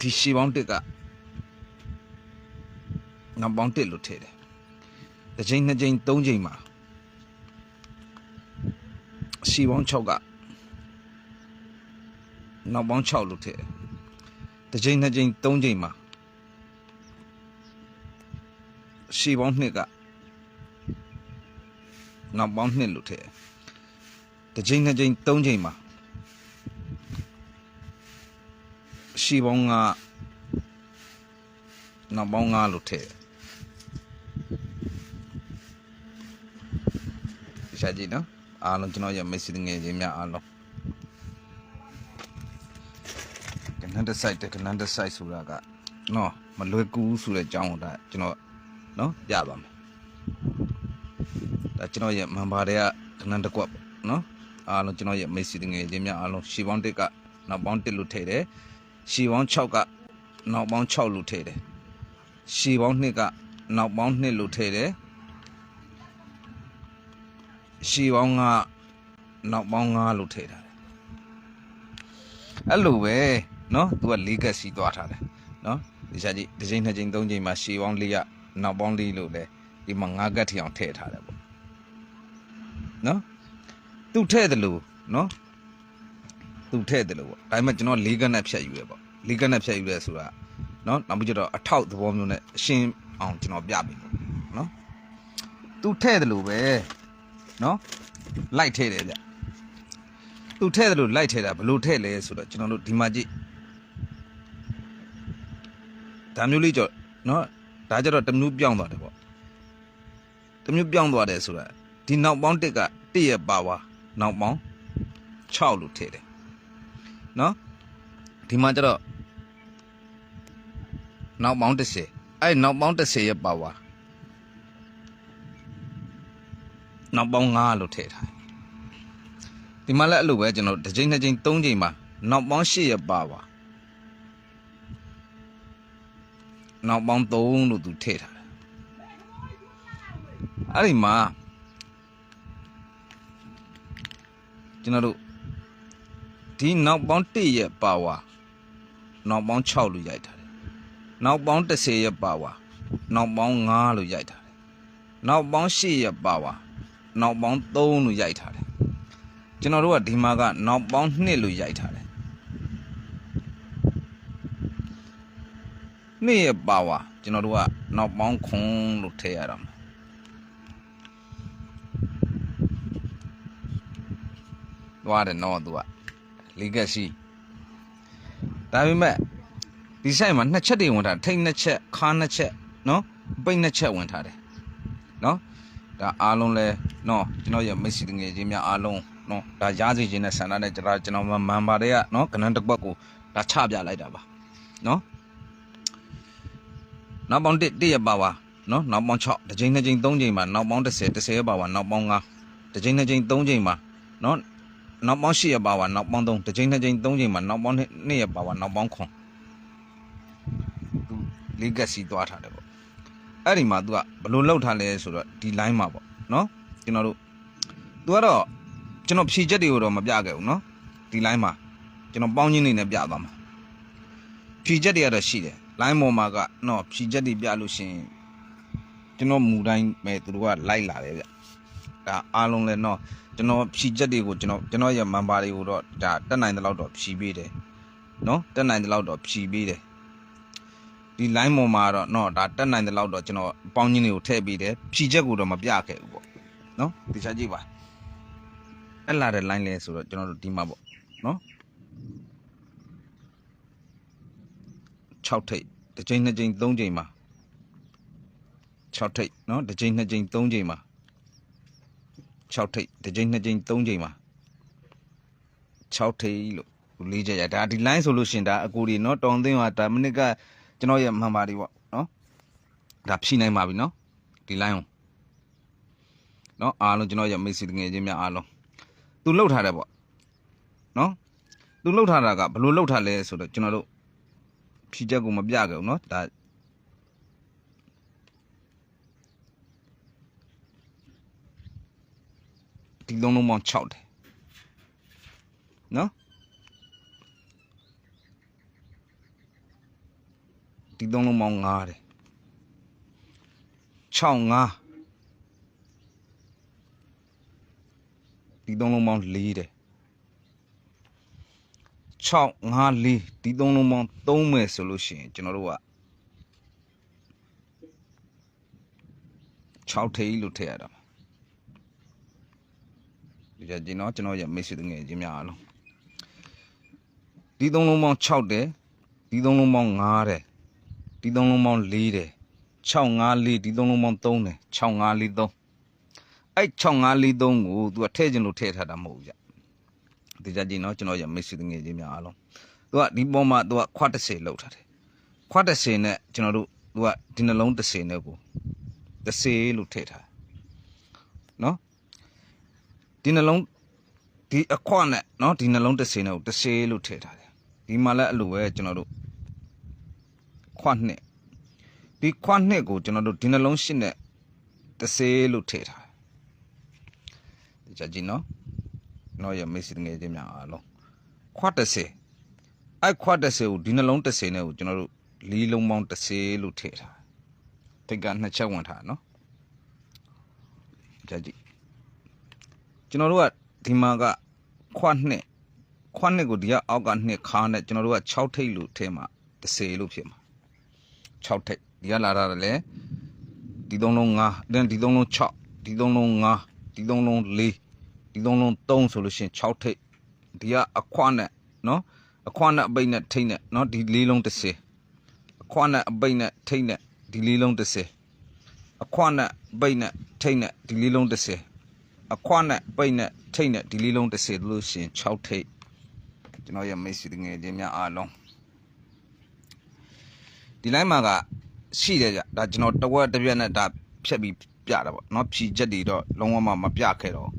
ဒီရှီပေါင်းတစ်ကနောက်ပေါင်းတစ်လို့ထည့်တယ်တစ်ချိန်နှစ်ချိန်သုံးချိန်မှာရှီပေါင်း6ကနောက်ပေါင်း6လို့ထည့်တယ်တစ်ချိန်နှစ်ချိန်သုံးချိန်မှာရှီပေါင်း2ကနောက်ပေါင်း2လို့ထည့်တယ်တစ်ချိန်နှစ်ချိန်သုံးချိန်မှာ ရှီပေါင်းကနောက်ပေါင်း9လို့ထည့်တယ်ရှာကြည့်နော်အားလုံးကျွန်တော်ရဲ့မက်ဆီငယ်ချင်းများအားလုံးကနန်ဒဆိုင်တကနန်ဒဆိုင်ဆိုတာကနော်မလွယ်ကူဘူးဆိုတဲ့အကြောင်းကိုဒါကျွန်တော်နော်ပြပါမယ်ဒါကျွန်တော်ရဲ့မန်ပါတွေကကနန်တကွက်ပေါ့နော်အားလုံးကျွန်တော်ရဲ့မက်ဆီငယ်ချင်းများအားလုံးရှီပေါင်းတစ်ကနောက်ပေါင်းတစ်လို့ထည့်တယ် ရှီပေါင်း6ကနောက်ပေါင်း6လို့ထည့်တယ်ရှီပေါင်း2ကနောက်ပေါင်း2လို့ထည့်တယ်ရှီပေါင်းကနောက်ပေါင်း5လို့ထည့်ထားတယ်အဲ့လိုပဲเนาะ तू က၄ကက်စီသွားထားတယ်เนาะဒီစားကြည့်တစ်ချိန်နှစ်ချိန်သုံးချိန်မှာရှီပေါင်း၄ကနောက်ပေါင်း၄လို့လဲဒီမှာ5ကက်ထီအောင်ထည့်ထားတယ်ပေါ့เนาะ तू ထည့်တယ်လို့เนาะ သူထည့်တယ်လို့ပေါ့ဒါပေမဲ့ကျွန်တော်၄ကနက်ဖြတ်ယူရဲပေါ့၄ကနက်ဖြတ်ယူရဲဆိုတာနော်နောက်ပြီးကျတော့အထောက်သဘောမျိုးနဲ့အရှင်းအောင်ကျွန်တော်ပြပေးမယ်နော်သူထည့်တယ်လို့ပဲနော်လိုက်ထည့်တယ်ဗျသူထည့်တယ်လို့လိုက်ထည့်တာဘလို့ထည့်လဲဆိုတော့ကျွန်တော်တို့ဒီမှာကြည့်ဒါမျိုးလေးကြောနော်ဒါကြတော့တမျိုးပြောင်းသွားတယ်ပေါ့တမျိုးပြောင်းသွားတယ်ဆိုတာဒီနောက်ပေါင်းတစ်ကတစ်ရဲ့ပါဝါနောက်ပေါင်း6လို့ထည့်တယ် နော်ဒီမှာကျတော့နောက်ပေါင်း30အဲ့နောက်ပေါင်း30ရဲ့ပါဝါနောက်ပေါင်း9လို့ထည့်ထားတယ်ဒီမှာလည်းအဲ့လိုပဲကျွန်တော်တစ်ချိန်နှစ်ချိန်သုံးချိန်မှာနောက်ပေါင်း8ရဲ့ပါဝါနောက်ပေါင်း3လို့သူထည့်ထားတယ်အဲ့ဒီမှာကျွန်တော်တို့ ဒီနောက်ပေါင်း1ရဲ့ပါဝါနောက်ပေါင်း6လို့ရိုက်ထားတယ်နောက်ပေါင်း30ရဲ့ပါဝါနောက်ပေါင်း5လို့ရိုက်ထားတယ်နောက်ပေါင်း8ရဲ့ပါဝါနောက်ပေါင်း3လို့ရိုက်ထားတယ်ကျွန်တော်တို့ကဒီမှာကနောက်ပေါင်း2လို့ရိုက်ထားတယ်2ရဲ့ပါဝါကျွန်တော်တို့ကနောက်ပေါင်းခွန်းလို့ထည့်ရတာမှာသွားတယ်နော်သူက legacy ဒါပေမဲ့ဒီဆိုင်မှာနှစ်ချက်တွေဝင်ထားထိတ်နှစ်ချက်ခါနှစ်ချက်နော်ပိတ်နှစ်ချက်ဝင်ထားတယ်နော်ဒါအားလုံးလဲနော်ကျွန်တော်ရဲ့မက်ဆီငယ်ချင်းများအားလုံးနော်ဒါရားစီခြင်းနဲ့ဆန္ဒနဲ့ကျွန်တော်ကျွန်တော်မန်ပါတွေကနော်ကနန်းတစ်ကွက်ကိုဒါချပြလိုက်တာပါနော်နောက်ပေါင်း1 1ရပါပါနော်နောက်ပေါင်း6တစ်ချိန်နှစ်ချိန်သုံးချိန်မှာနောက်ပေါင်း30 30ရပါပါနောက်ပေါင်း9တစ်ချိန်နှစ်ချိန်သုံးချိန်မှာနော် နောက်ပေါင်း8ရက်ပါဝါနောက်ပေါင်း3တစ်ချိန်နှစ်ချိန်3ချိန်မှာနောက်ပေါင်း2ရက်ပါဝါနောက်ပေါင်း9သူလေးကက်စီသွားထားတယ်ပေါ့အဲ့ဒီမှာ तू ကဘယ်လိုလောက်ထားလဲဆိုတော့ဒီ line မှာပေါ့နော်ကျွန်တော်တို့ तू ကတော့ကျွန်တော်ဖြည့်ချက်တွေကိုတော့မပြခဲ့ဘူးနော်ဒီ line မှာကျွန်တော်ပေါင်းချင်းနေနဲ့ပြသွားမှာဖြည့်ချက်တွေကတော့ရှိတယ် line ပေါ်မှာကနော်ဖြည့်ချက်တွေပြလို့ရှိရင်ကျွန်တော်မူတိုင်းပဲသူတို့ကလိုက်လာတယ်ဗျ ဒါအားလုံးလဲနော်ကျွန်တော်ဖြီချက်တွေကိုကျွန်တော်ကျွန်တော်ရဲ့ member တွေကိုတော့ဒါတက်နိုင်တဲ့လောက်တော့ဖြီပေးတယ်နော်တက်နိုင်တဲ့လောက်တော့ဖြီပေးတယ်ဒီ line ပေါ်မှာတော့နော်ဒါတက်နိုင်တဲ့လောက်တော့ကျွန်တော်ပေါင်းချင်းတွေကိုထည့်ပေးတယ်ဖြီချက်ကိုတော့မပြခဲ့ဘူးပေါ့နော်ဒီချက်ကြည့်ပါအဲ့လာတဲ့ line လဲဆိုတော့ကျွန်တော်တို့ဒီမှာပေါ့နော်6ထိပ်တစ်ချိန်နှစ်ချိန်သုံးချိန်မှာ6ထိပ်နော်တစ်ချိန်နှစ်ချိန်သုံးချိန်မှာ 6ထိပ်တစ်ကြိမ်နှစ်ကြိမ်သုံးကြိမ်မှာ6ထိပ်လို့လေးချက်ရဒါဒီ line ဆိုလို့ရှင်ဒါအကူဒီเนาะတောင်သိန်းဟာဒါမိနစ်ကကျွန်တော်ရဲ့မှန်ပါတွေပေါ့เนาะဒါဖြီးနိုင်ပါပြီเนาะဒီ line ကိုเนาะအားလုံးကျွန်တော်ရဲ့မိတ်ဆွေငယ်ချင်းများအားလုံးသူလှုပ်ထားတယ်ပေါ့เนาะသူလှုပ်ထားတာကဘယ်လိုလှုပ်ထားလဲဆိုတော့ကျွန်တော်တို့ဖြီးချက်ကိုမပြခဲ့ဘူးเนาะဒါ ဒီလုံးလုံးပေါင်း6တယ်နော်ဒီသုံးလုံးပေါင်း9တယ်6 9ဒီသုံးလုံးပေါင်း4တယ်6 5 4ဒီသုံးလုံးပေါင်း3မယ်ဆိုလို့ရှိရင်ကျွန်တော်တို့က6ထိပ်လို့ထည့်ရတာဒီ ကြကျွန်တော်ကျွန်တော်ရဲ့မိတ်ဆွေငယ်ချင်းများအားလုံးဒီသုံးလုံးပေါင်း6တယ်ဒီသုံးလုံးပေါင်း9တယ်ဒီသုံးလုံးပေါင်း4တယ်6 5 4ဒီသုံးလုံးပေါင်း3တယ်6 5 4 3အဲ့6 5 4 3ကို तू ကထည့်ခြင်းလို့ထည့်ထားတာမဟုတ်ဘူးကြဒီကြကြီးနော်ကျွန်တော်ရမိတ်ဆွေငယ်ချင်းများအားလုံး तू ကဒီပေါ်မှာ तू ကခွတ်30လောက်ထားတယ်ခွတ်30နဲ့ကျွန်တော်တို့ तू ကဒီနှလုံး30နဲ့ကို30လို့ထည့်ထားတယ်နော် ဒီနှလုံးဒီအခွတ်နဲ့နော်ဒီနှလုံး30နဲ့ကို30လို့ထည့်ထားတယ်ဒီမှာလည်းအဲ့လိုပဲကျွန်တော်တို့ခွတ်နှစ်ဒီခွတ်နှစ်ကိုကျွန်တော်တို့ဒီနှလုံးရှင်းနဲ့30လို့ထည့်ထားတယ်ဒီကြကြီးနော်နော်ရမေ့စစ်ငယ်ချင်းများအားလုံးခွတ်30အဲ့ခွတ်30ကိုဒီနှလုံး30နဲ့ကိုကျွန်တော်တို့လီးလုံးပေါင်း30လို့ထည့်ထားတိတ်ကနှစ်ချက်ဝင်ထားနော်ကြကြည့် ကျွန်တော်တို့ကဒီမှာကခွတ်နှစ်ခွတ်နှစ်ကိုဒီကအောက်ကနှစ်ခါနဲ့ကျွန်တော်တို့က6ထိပ်လို့ထည့်မှာ30လို့ဖြစ်မှာ6ထိပ်ဒီကလာတာလည်းဒီသုံးလုံး5ဒီဒီသုံးလုံး6ဒီသုံးလုံး5ဒီသုံးလုံး4ဒီသုံးလုံး3ဆိုလို့ရှိရင်6ထိပ်ဒီကအခွနဲ့နော်အခွနဲ့အပိတ်နဲ့ထိပ်နဲ့နော်ဒီလေးလုံး30အခွနဲ့အပိတ်နဲ့ထိပ်နဲ့ဒီလေးလုံး30အခွနဲ့အပိတ်နဲ့ထိပ်နဲ့ဒီလေးလုံး30 အခွနဲ့အပိတ်နဲ့ထိပ်နဲ့ဒီလေးလုံး30လို့ရှိရင်6ထိပ်ကျွန်တော်ရဲ့မိတ်ဆွေငယ်ချင်းများအားလုံးဒီလိုင်းမှာကရှိတယ်ကြဒါကျွန်တော်တဝက်တစ်ပြက်နဲ့ဒါဖြတ်ပြီးပြတာပေါ့เนาะဖြီချက်တွေတော့လုံးဝမပြခဲ့တော့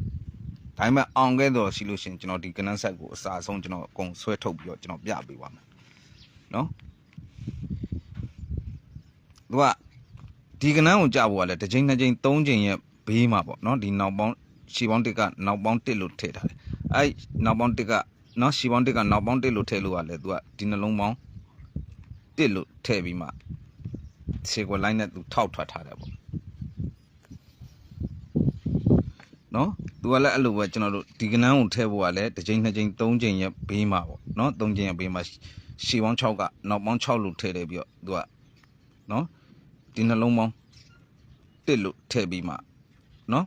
ဒါပေမဲ့အောင်ခဲ့တော့ရှိလို့ရှရင်ကျွန်တော်ဒီကနန်းဆက်ကိုအစားဆုံးကျွန်တော်အကုန်ဆွဲထုတ်ပြီးတော့ကျွန်တော်ပြပေးပါမယ်เนาะသူကဒီကနန်းကိုကြဖို့ကလည်းတစ်ချိန်နှစ်ချိန်သုံးချိန်ရဲ့ဘေးမှာပေါ့เนาะဒီနောက်ပေါင်း ရှီပေါင်းတစ်ကနောက်ပေါင်းတစ်လို့ထည့်ထားတယ်အဲ့နောက်ပေါင်းတစ်ကနော်ရှီပေါင်းတစ်ကနောက်ပေါင်းတစ်လို့ထည့်လို့ရလဲသူကဒီနှလုံးပေါင်းတစ်လို့ထည့်ပြီးမှခြေကွယ်လိုက်နဲ့သူထောက်ထွက်ထားတယ်ပေါ့နော်သူကလည်းအဲ့လိုပဲကျွန်တော်တို့ဒီကနန်းကိုထည့်ဖို့ကလည်းတစ်ချိန်နှစ်ချိန်သုံးချိန်ရဲ့ဘေးမှာပေါ့နော်သုံးချိန်ရဲ့ဘေးမှာရှီပေါင်း6ကနောက်ပေါင်း6လို့ထည့်တယ်ပြီးတော့သူကနော်ဒီနှလုံးပေါင်း1လို့ထည့်ပြီးမှနော်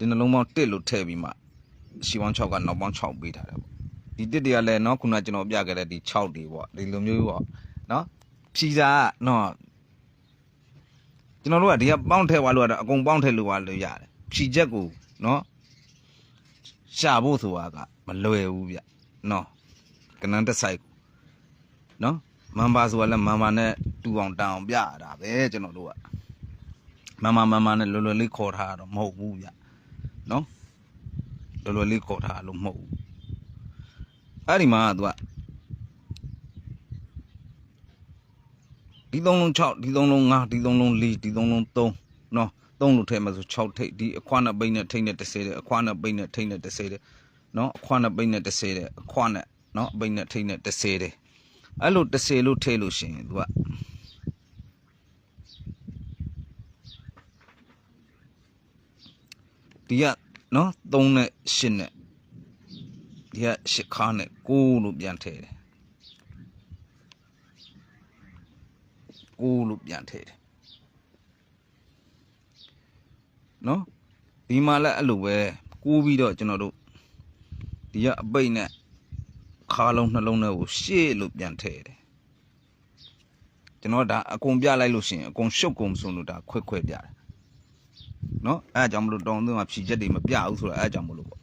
ဒီနှလုံးပေါင်း1လို့ထည့်ပြီးမှရှီပေါင်း6ကနောက်ပေါင်း6ပေးထားတယ်ပေါ့ဒီတစ်တွေကလည်းနော်ခုနကကျွန်တော်ပြခဲ့တဲ့ဒီ6တွေပေါ့ဒီလိုမျိုးပေါ့နော်ဖြီစာကနော်ကျွန်တော်တို့ကဒီကပေါင်းထည့်သွားလို့ကတော့အကုန်ပေါင်းထည့်လို့သွားလို့ရတယ်ဖြီချက်ကိုနော်ရှာဖို့ဆိုတာကမလွယ်ဘူးဗျနော်ကနန်းတစ်ဆိုင်ကိုနော်မန်ပါဆိုတာလည်းမန်ပါနဲ့တူအောင်တန်အောင်ပြရတာပဲကျွန်တော်တို့ကမန်ပါမန်ပါနဲ့လွယ်လွယ်လေးခေါ်ထားတာတော့မဟုတ်ဘူးဗျ နော်လွယ်လွယ်လေးခေါ်ထားလို့မဟုတ်ဘူးအဲ့ဒီမှာကသူကဒီသုံးလုံး6ဒီသုံးလုံး5ဒီသုံးလုံး4ဒီသုံးလုံး3နော်3လို့ထည့်မှာဆို6ထိပ်ဒီအခွားနဲ့ပိတ်နဲ့ထိပ်နဲ့30တယ်အခွားနဲ့ပိတ်နဲ့ထိပ်နဲ့30တယ်နော်အခွားနဲ့ပိတ်နဲ့30တယ်အခွားနဲ့နော်အပိတ်နဲ့ထိပ်နဲ့30တယ်အဲ့လို30လို့ထည့်လို့ရှိရင် तू က ဒီကနော်3နဲ့8နဲ့ဒီက8ခါနဲ့9လို့ပြန်ထည့်တယ်9လို့ပြန်ထည့်တယ်နော်ဒီမှာလည်းအဲ့လိုပဲကူးပြီးတော့ကျွန်တော်တို့ဒီကအပိတ်နဲ့ခါလုံးနှလုံးနဲ့ကိုရှေ့လို့ပြန်ထည့်တယ်ကျွန်တော်ဒါအကုန်ပြလိုက်လို့ရှိရင်အကုန်ရှုပ်ကုန်စုံလို့ဒါခွဲခွဲပြတယ် နော်အဲအကြောင်းမလို့တောင်းသွင်းမှာဖြီချက်တွေမပြဘူးဆိုတော့အဲအကြောင်းမလို့ပေါ့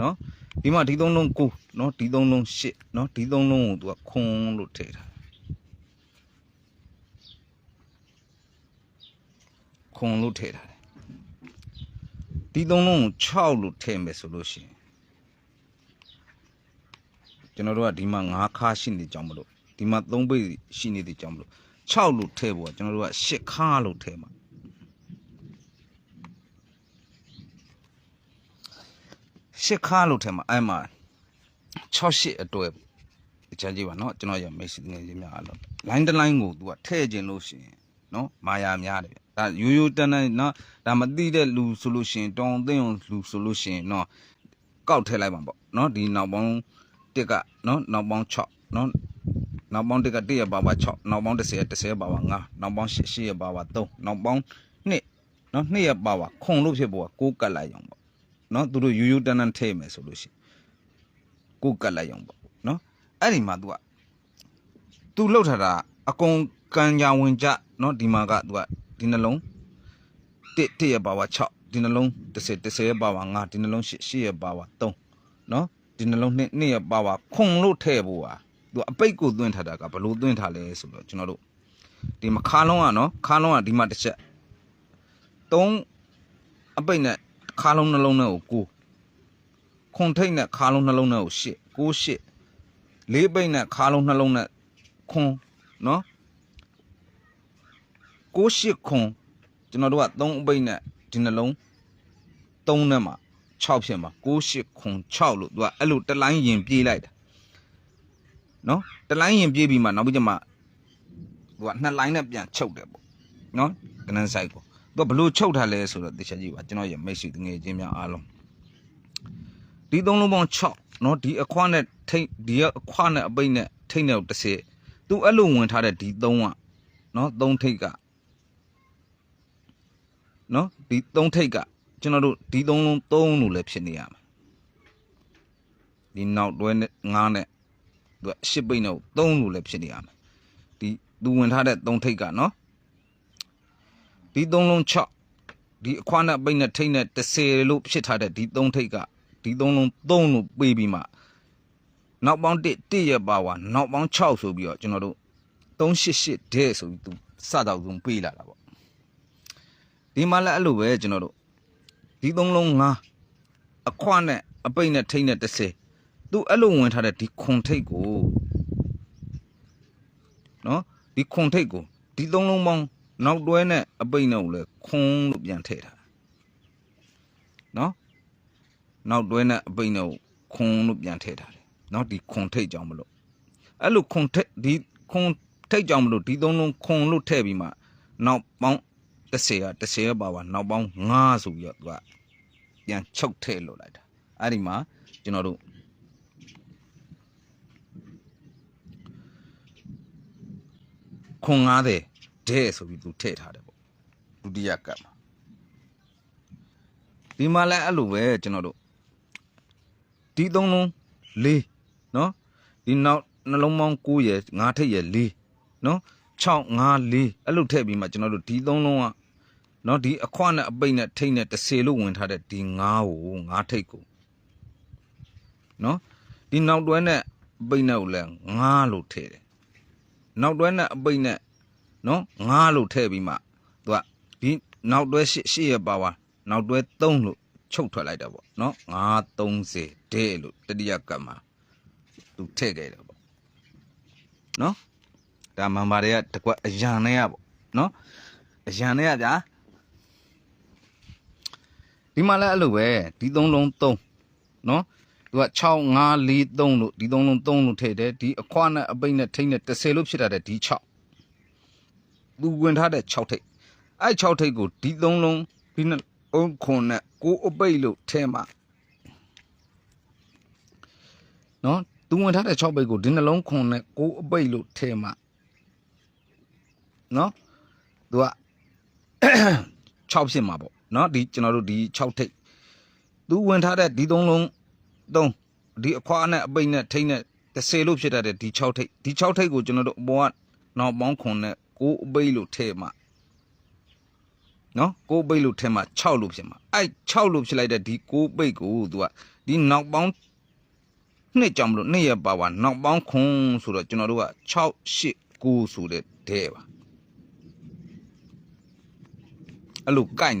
နော်ဒီမှာဒီသုံးလုံးကိုနော်ဒီသုံးလုံးရှစ်နော်ဒီသုံးလုံးကိုသူကခွန်လို့ထည့်ထားခွန်လို့ထည့်ထားတယ်ဒီသုံးလုံးကို6လို့ထည့်မယ်ဆိုလို့ရှိရင်ကျွန်တော်တို့ကဒီမှာ9ခါရှိနေကြောင်းမလို့ဒီမှာ3ပိတ်ရှိနေတဲ့ကြောင်းမလို့6လို့ထည့်ဖို့ကကျွန်တော်တို့က10ခါလို့ထည့်မှာ 10ခါလို့ထည့်မှာအဲ့မှာ6 8အတွဲဒီတခြားကြည့်ပါနော်ကျွန်တော်ရမိတ်ဆွေငယ်ချင်းများအားလုံး line တစ် line ကို तू ကထည့်ခြင်းလို့ရှိရင်နော်မာယာများတယ်ဗျဒါရိုးရိုးတန်းတန်းနော်ဒါမသိတဲ့လူဆိုလို့ရှိရင်တောင်းသိအောင်လူဆိုလို့ရှိရင်နော်ကောက်ထည့်လိုက်ပါပေါ့နော်ဒီနောက်ပေါင်းတစ်ကနော်နောက်ပေါင်း6နော်နောက်ပေါင်းတစ်က1ရပါပါ6နောက်ပေါင်း30 30ပါပါ5နောက်ပေါင်း8 8ရပါပါ3နောက်ပေါင်း2နော်2ရပါပါခုံလို့ဖြစ်ပေါ်က6ကတ်လိုက်အောင်ပေါ့ နော်သူတို့ယူယူတန်းတန်းထည့်မယ်ဆိုလို့ရှိရင်ကိုကတ်လိုက်အောင်ပေါ့နော်အဲ့ဒီမှာ तू က तू လှုပ်ထတာအကုန်ကံကြဝင်ကြနော်ဒီမှာက तू ကဒီနှလုံးတစ်တစ်ရဲ့ပါဝါ6ဒီနှလုံး10 10ရဲ့ပါဝါ9ဒီနှလုံး8 8ရဲ့ပါဝါ3နော်ဒီနှလုံး2 2ရဲ့ပါဝါခွန်လို့ထည့်ဖို့ပါ तू အပိတ်ကိုသွင်းထတာကဘလို့သွင်းထားလဲဆိုတော့ကျွန်တော်တို့ဒီမှာခါလုံးကနော်ခါလုံးကဒီမှာတစ်ချက်3အပိတ်နဲ့ ခါလုံးနှလုံးနဲ့ကို9ခုံထိတ်နဲ့ခါလုံးနှလုံးနဲ့ကို8 9 8လေးပိတ်နဲ့ခါလုံးနှလုံးနဲ့ခွန်နော်6ရှစ်ခွန်ကျွန်တော်တို့က3အပိတ်နဲ့ဒီနှလုံး3နဲ့မှာ6ဖြစ်မှာ6ရှစ်ခွန်6လို့သူကအဲ့လိုတစ်လိုင်းရင်ပြေးလိုက်တာနော်တစ်လိုင်းရင်ပြေးပြီးမှနောက်ပြီးကျမှသူကနှစ်လိုင်းနဲ့ပြန်ချုပ်တယ်ပေါ့နော်ကနန်းဆိုင်ကို သူကဘလို့ချုပ်ထားလဲဆိုတော့သိချင်ကြည့်ပါကျွန်တော်ရဲ့မိတ်ဆွေငယ်ချင်းများအားလုံးဒီသုံးလုံးပေါင်း6နော်ဒီအခွားနဲ့ထိတ်ဒီအခွားနဲ့အပိတ်နဲ့ထိတ်နဲ့တစ်စက်သူအဲ့လိုဝင်ထားတဲ့ဒီ3ကနော်3ထိတ်ကနော်ဒီ3ထိတ်ကကျွန်တော်တို့ဒီ3လုံး3လို့လည်းဖြစ်နေရမှာဒီနောက်တွဲနဲ့9နဲ့သူက10ပိတ်နဲ့3လို့လည်းဖြစ်နေရမှာဒီသူဝင်ထားတဲ့3ထိတ်ကနော် ဒီ3လုံး6ဒီအခွားနဲ့ပိတ်နဲ့ထိတ်နဲ့30လို့ဖြစ်ထားတဲ့ဒီ3ထိတ်ကဒီ3လုံး3လို့ပေးပြီးမှနောက်ပေါင်း1 1ရပါဝါနောက်ပေါင်း6ဆိုပြီးတော့ကျွန်တော်တို့388ဒဲဆိုပြီးသူစတော့ဆုံးပေးလာတာပေါ့ဒီမှာလည်းအဲ့လိုပဲကျွန်တော်တို့ဒီသုံးလုံး5အခွနဲ့အပိတ်နဲ့ထိတ်နဲ့30သူအဲ့လိုဝင်ထားတဲ့ဒီခွန်ထိတ်ကိုနော်ဒီခွန်ထိတ်ကိုဒီသုံးလုံးပေါင်း နောက်တွဲနဲ့အပိတ်နဲ့ကိုလည်းခွန်းလို့ပြန်ထည့်ထားနော်နောက်တွဲနဲ့အပိတ်နဲ့ကိုခွန်းလို့ပြန်ထည့်ထားတယ်နော်ဒီခွန်ထိတ်ကြောင်မလို့အဲ့လိုခွန်ထိတ်ဒီခွန်ထိတ်ကြောင်မလို့ဒီသုံးလုံးခွန်လို့ထည့်ပြီးမှနောက်ပေါင်း30က30ရဲ့ပါပါနောက်ပေါင်း5ဆိုပြီးတော့သူကပြန်ချုပ်ထည့်လို့လိုက်တာအဲ့ဒီမှာကျွန်တော်တို့ခွန်90 ဒဲဆိုပြီးသူထည့်ထားတယ်ပေါ့ဒုတိယကပ်မှာဒီမှာလည်းအဲ့လိုပဲကျွန်တော်တို့ဒီသုံးလုံး၄နော်ဒီနောက်နှလုံးပေါင်း9ရယ်9ထိပ်ရယ်4နော်6 5 4အဲ့လိုထည့်ပြီးမှကျွန်တော်တို့ဒီသုံးလုံးကနော်ဒီအခွနဲ့အပိတ်နဲ့ထိပ်နဲ့30လို့ဝင်ထားတဲ့ဒီ9ကို9ထိပ်ကိုနော်ဒီနောက်တွဲနဲ့အပိတ်နဲ့ကိုလည်း9လို့ထည့်တယ်နောက်တွဲနဲ့အပိတ်နဲ့ နော်9လို့ထည့်ပြီးမှသူကဒီနောက်တွဲ8 8ရပါပါနောက်တွဲ3လို့ချုပ်ထွက်လိုက်တာပေါ့နော်930ဒဲလို့တတိယကပ်မှာသူထည့်ခဲ့တယ်ပေါ့နော်ဒါမန်ပါတွေကတကွက်အရန်နဲ့ရပေါ့နော်အရန်နဲ့ရဗျာဒီမှာလည်းအဲ့လိုပဲဒီသုံးလုံး3နော်သူက6 5 4 3လို့ဒီသုံးလုံး3လို့ထည့်တယ်ဒီအခွားနဲ့အပိတ်နဲ့ထိတ်နဲ့30လို့ဖြစ်တာတဲ့ဒီ6 သူဝင်ထားတဲ့6ထိတ်အဲ့6ထိတ်ကိုဒီသုံးလုံးဒီနှစ်အုံခွန်နဲ့ကိုအပိတ်လို့ထဲမှာနော်သူဝင်ထားတဲ့6ပိတ်ကိုဒီနှလုံးခွန်နဲ့ကိုအပိတ်လို့ထဲမှာနော်သူက6ဖြစ်မှာပေါ့နော်ဒီကျွန်တော်တို့ဒီ6ထိတ်သူဝင်ထားတဲ့ဒီ3လုံး3ဒီအခွားနဲ့အပိတ်နဲ့ထိတ်နဲ့30လို့ဖြစ်တတ်တဲ့ဒီ6ထိတ်ဒီ6ထိတ်ကိုကျွန်တော်တို့အပေါ်ကနောက်ပေါင်းခွန်နဲ့ ကိုအပိတ်လို့ထဲမှာနော်ကိုပိတ်လို့ထဲမှာ6လို့ဖြစ်မှာအဲ့6လို့ဖြစ်လိုက်တဲ့ဒီကိုပိတ်ကိုသူကဒီနောက်ပေါင်းနှစ်ကြောင်မလို့နှစ်ရပါပါနောက်ပေါင်းခွန်ဆိုတော့ကျွန်တော်တို့က6 8 9ဆိုတဲ့ဒဲပါအဲ့လိုကိုက်